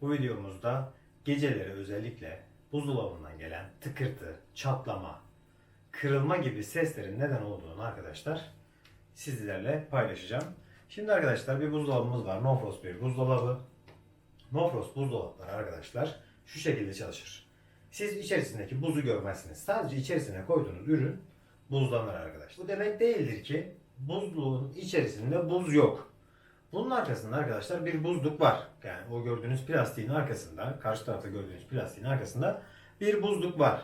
Bu videomuzda geceleri özellikle buzdolabından gelen tıkırtı, çatlama, kırılma gibi seslerin neden olduğunu arkadaşlar sizlerle paylaşacağım. Şimdi arkadaşlar bir buzdolabımız var. Nofrost bir buzdolabı. Nofrost buzdolapları arkadaşlar şu şekilde çalışır. Siz içerisindeki buzu görmezsiniz. Sadece içerisine koyduğunuz ürün buzlanır arkadaşlar. Bu demek değildir ki buzluğun içerisinde buz yok. Bunun arkasında arkadaşlar bir buzluk var. Yani o gördüğünüz plastiğin arkasında, karşı tarafta gördüğünüz plastiğin arkasında bir buzluk var.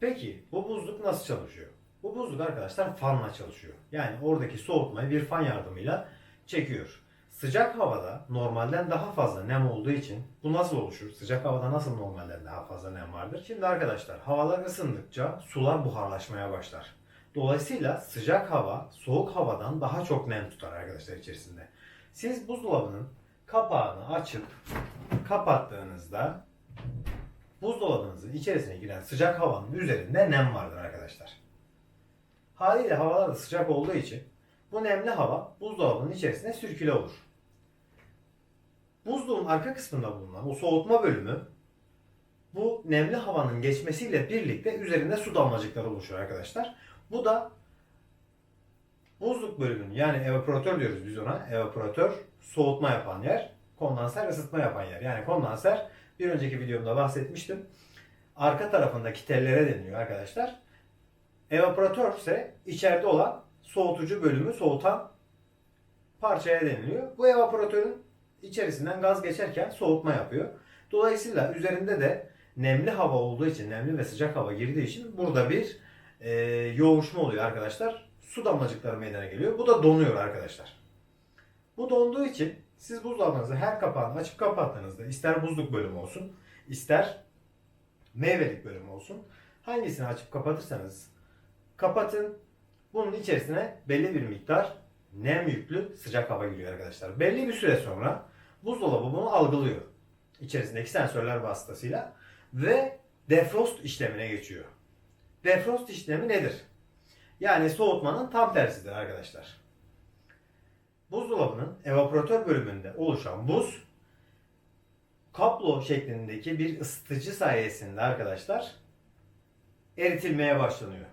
Peki bu buzluk nasıl çalışıyor? Bu buzluk arkadaşlar fanla çalışıyor. Yani oradaki soğutmayı bir fan yardımıyla çekiyor. Sıcak havada normalden daha fazla nem olduğu için bu nasıl oluşur? Sıcak havada nasıl normalden daha fazla nem vardır? Şimdi arkadaşlar havalar ısındıkça sular buharlaşmaya başlar. Dolayısıyla sıcak hava soğuk havadan daha çok nem tutar arkadaşlar içerisinde. Siz buzdolabının kapağını açıp kapattığınızda buzdolabınızın içerisine giren sıcak havanın üzerinde nem vardır arkadaşlar. Haliyle havalar da sıcak olduğu için bu nemli hava buzdolabının içerisine sürküle olur. Buzluğun arka kısmında bulunan o soğutma bölümü bu nemli havanın geçmesiyle birlikte üzerinde su damlacıkları oluşuyor arkadaşlar. Bu da buzluk bölümünün yani evaporatör diyoruz biz ona. Evaporatör soğutma yapan yer, kondanser ısıtma yapan yer. Yani kondanser bir önceki videomda bahsetmiştim. Arka tarafındaki tellere deniliyor arkadaşlar. Evaporatör ise içeride olan soğutucu bölümü soğutan parçaya deniliyor. Bu evaporatörün içerisinden gaz geçerken soğutma yapıyor. Dolayısıyla üzerinde de nemli hava olduğu için, nemli ve sıcak hava girdiği için burada bir e, yoğuşma oluyor arkadaşlar. Su damlacıkları meydana geliyor. Bu da donuyor arkadaşlar. Bu donduğu için siz buzdolabınızı her kapağını açıp kapattığınızda ister buzluk bölümü olsun, ister meyvelik bölümü olsun. Hangisini açıp kapatırsanız kapatın. Bunun içerisine belli bir miktar nem yüklü sıcak hava giriyor arkadaşlar. Belli bir süre sonra buzdolabı bunu algılıyor. İçerisindeki sensörler vasıtasıyla ve defrost işlemine geçiyor. Defrost işlemi nedir? Yani soğutmanın tam tersidir arkadaşlar. Buzdolabının evaporatör bölümünde oluşan buz kaplo şeklindeki bir ısıtıcı sayesinde arkadaşlar eritilmeye başlanıyor.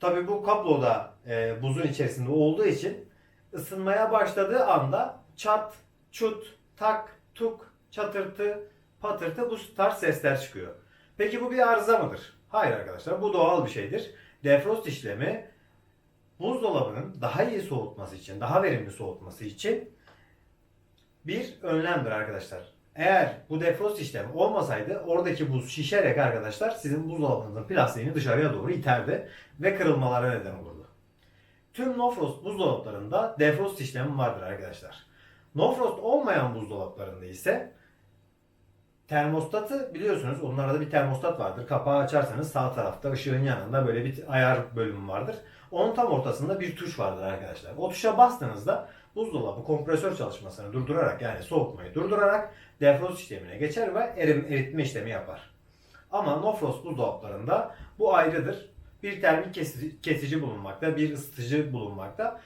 Tabi bu kaploda e, buzun içerisinde olduğu için ısınmaya başladığı anda çat, çut, tak, tuk, çatırtı, patırtı bu tarz sesler çıkıyor. Peki bu bir arıza mıdır? Hayır arkadaşlar bu doğal bir şeydir. Defrost işlemi buzdolabının daha iyi soğutması için, daha verimli soğutması için bir önlemdir arkadaşlar. Eğer bu defrost işlemi olmasaydı oradaki buz şişerek arkadaşlar sizin buzdolabınızın plastiğini dışarıya doğru iterdi ve kırılmalara neden olurdu. Tüm no-frost buzdolaplarında defrost işlemi vardır arkadaşlar. No-frost olmayan buzdolaplarında ise termostatı biliyorsunuz onlarda bir termostat vardır. Kapağı açarsanız sağ tarafta ışığın yanında böyle bir ayar bölümü vardır. Onun tam ortasında bir tuş vardır arkadaşlar. O tuşa bastığınızda buzdolabı kompresör çalışmasını durdurarak yani soğutmayı durdurarak defrost işlemine geçer ve erim, eritme işlemi yapar. Ama no frost buzdolaplarında bu ayrıdır. Bir termik kesici, kesici bulunmakta, bir ısıtıcı bulunmakta.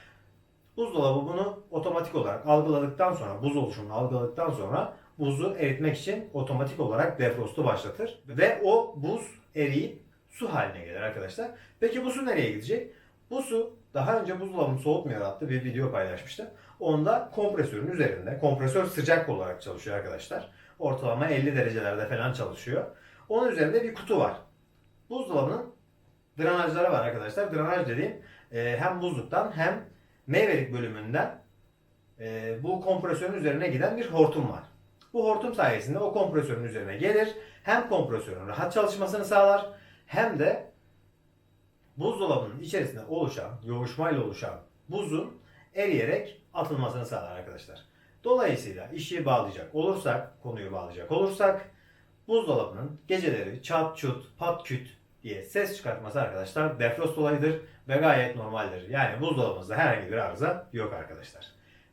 Buzdolabı bunu otomatik olarak algıladıktan sonra, buz oluşumunu algıladıktan sonra buzu eritmek için otomatik olarak defrostu başlatır. Ve o buz eriyip su haline gelir arkadaşlar. Peki bu su nereye gidecek? Bu su daha önce buzdolabını soğutmuyor adlı bir video paylaşmıştım. Onda kompresörün üzerinde, kompresör sıcak olarak çalışıyor arkadaşlar. Ortalama 50 derecelerde falan çalışıyor. Onun üzerinde bir kutu var. Buzdolabının drenajları var arkadaşlar. Drenaj dediğim e, hem buzluktan hem meyvelik bölümünden e, bu kompresörün üzerine giden bir hortum var. Bu hortum sayesinde o kompresörün üzerine gelir. Hem kompresörün rahat çalışmasını sağlar hem de buzdolabının içerisinde oluşan, yoğuşmayla oluşan buzun eriyerek atılmasını sağlar arkadaşlar. Dolayısıyla işi bağlayacak olursak, konuyu bağlayacak olursak buzdolabının geceleri çat çut pat küt diye ses çıkartması arkadaşlar defrost olayıdır ve gayet normaldir. Yani buzdolabımızda herhangi bir arıza yok arkadaşlar.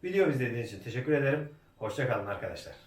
Video izlediğiniz için teşekkür ederim. Hoşçakalın arkadaşlar.